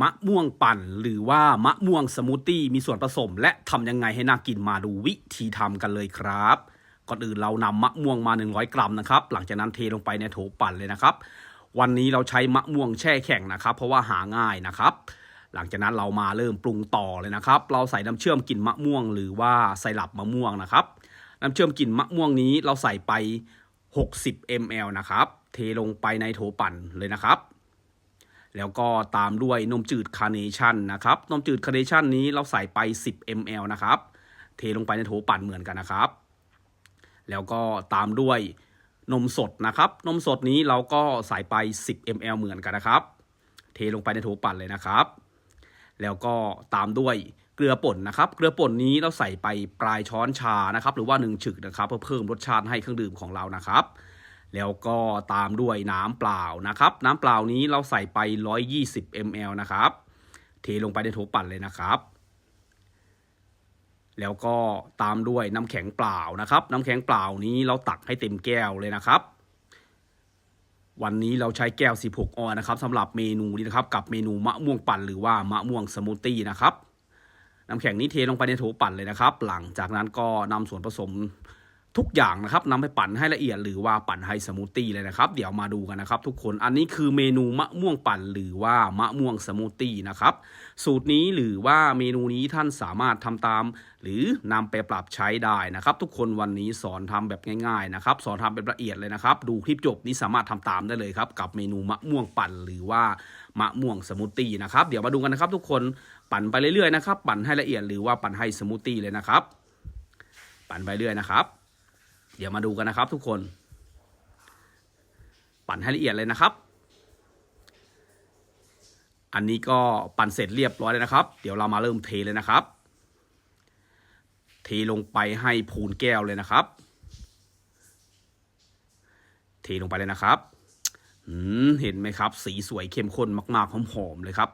มะม่วงปั่น หรือว่ามะม่วงสมูทตี้มีส่วนผสม และทำยังไงให้น่ากินมาดูวิธีทำกันเลยครับ ก่อนอื่นเรานำมะม่วงมา 100 กรัมนะครับ หลังจากนั้นเทลงไปในโถปั่นเลยนะครับ วันนี้เราใช้มะม่วงแช่แข็งนะครับ เพราะว่าหาง่ายนะครับหลังจากนั้นเรามาเริ่มปรุงต่อเลยนะครับ เราใส่น้ำเชื่อมกลิ่นมะม่วง หรือว่าไซรัปมะม่วงนะครับ น้ำเชื่อมกลิ่นมะม่วงนี้เราใส่ไป 60 ml นะครับ เทลงไปในโถปั่นเลยนะครับ แล้วก็ตามด้วยนมจืดคาร์เนชั่นนะครับ นมจืดคาร์เนชั่นนี้เราใส่ไป 10 ml นะครับ เทลงไปในโถปั่นเหมือนกันนะครับ แล้วก็ตามด้วยนมสดนะครับ นมสดนี้เราก็ใส่ไป 10 ml เหมือนกันนะครับ เทลงไปในโถปั่นเลยนะครับ แล้วก็ตามด้วยเกลือป่นนะครับ เกลือป่นนี้เราใส่ไปปลายช้อนชานะครับ หรือว่า1ฉึกนะครับ เพื่อเพิ่มรสชาติให้เครื่องดื่มของเรานะครับ แล้วก็ตามด้วยน้ำเปล่านะครับ น้ำเปล่านี้เราใส่ไป 120 ml นะครับ เทลงไปในโถปั่นเลยนะครับ แล้วก็ตามด้วยน้ำแข็งเปล่านะครับ น้ำแข็งเปล่านี้เราตักให้เต็มแก้วเลยนะครับ วันนี้เราใช้แก้ว 16 ออนนะครับสำหรับเมนูนี้นะครับ กับเมนูมะม่วงปั่นหรือว่ามะม่วงสมูทตี้นะครับน้ำแข็งนี้เทลงไปในโถปั่นเลยนะครับ หลังจากนั้นก็นำส่วนผสม ทุกอย่างนะครับนำไปปั่นให้ละเอียดหรือว่าปั่นให้สมูทตี้เลยนะครับ เดี๋ยวมาดูกันนะครับ ทุกคนอันนี้คือเมนูมะม่วงปั่นหรือว่ามะม่วงสมูทตี้นะครับ สูตรนี้หรือว่าเมนูนี้ท่านสามารถทำตาม หรือนำไปปรับใช้ได้นะครับ ทุกคนวันนี้สอนทำแบบง่ายๆนะครับ สอนทำแบบละเอียดเลยนะครับ ดูคลิปจบนี้สามารถทำตามได้เลยครับ กับเมนูมะม่วงปั่นหรือว่ามะม่วงสมูทตี้นะครับเดี๋ยวมาดูกันนะครับ ทุกคนปั่นไปเรื่อยๆนะครับ ปั่นให้ละเอียดหรือว่าปั่นให้สมูทตี้เลยนะครับ ปั่นไปเรื่อยนะครับ เดี๋ยวมาดูกันนะครับทุกคน ปั่นให้ละเอียดเลยนะครับ อันนี้ก็ปั่นเสร็จเรียบร้อยเลยนะครับ เดี๋ยวเรามาเริ่มเทเลยนะครับ เทลงไปให้พูนแก้วเลยนะครับ เทลงไปเลยนะครับเห็นไหมครับ สีสวยเข้มข้นมากๆหอมๆเลยครับ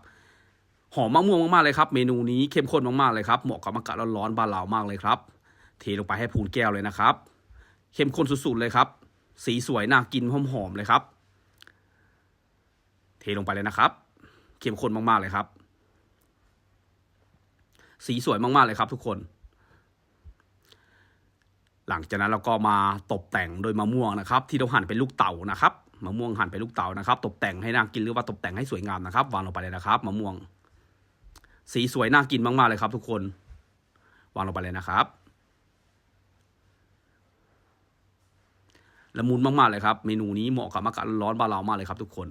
หอมมะม่วงมากๆเลยครับ เมนูนี้เข้มข้นมากๆเลยครับเหมาะกับอากาศร้อนๆบ้านเรามากเลยครับเทลงไปให้พูนแก้วเลยนะครับ เข้มข้นสุดๆเลยครับ สีสวยน่ากินหอมๆเลยครับ เทลงไปเลยนะครับ เข้มข้นมากๆเลยครับ สีสวยมากๆเลยครับ ทุกคน หลังจากนั้นเราก็มาตกแต่งโดยมะม่วงนะครับ ที่เราหั่นเป็นลูกเต๋านะครับมะม่วงหั่นเป็นลูกเต๋านะครับ ตกแต่งให้น่ากินหรือว่าตกแต่งให้สวยงามนะครับ วางลงไปเลยนะครับมะม่วง สีสวยน่ากินมากๆเลยครับ ทุกคน วางลงไปเลยนะครับ ละมุนมากๆเลยครับ เมนูนี้เหมาะกับอากาศร้อนบ้านเรามากเลยครับทุกคน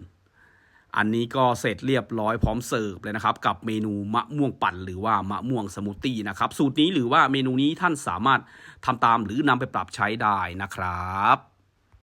อันนี้ก็เสร็จเรียบร้อยพร้อมเสิร์ฟเลยนะครับ กับเมนูมะม่วงปั่นหรือว่ามะม่วงสมูทตี้นะครับ สูตรนี้หรือว่าเมนูนี้ท่านสามารถทำตามหรือนำไปปรับใช้ได้นะครับ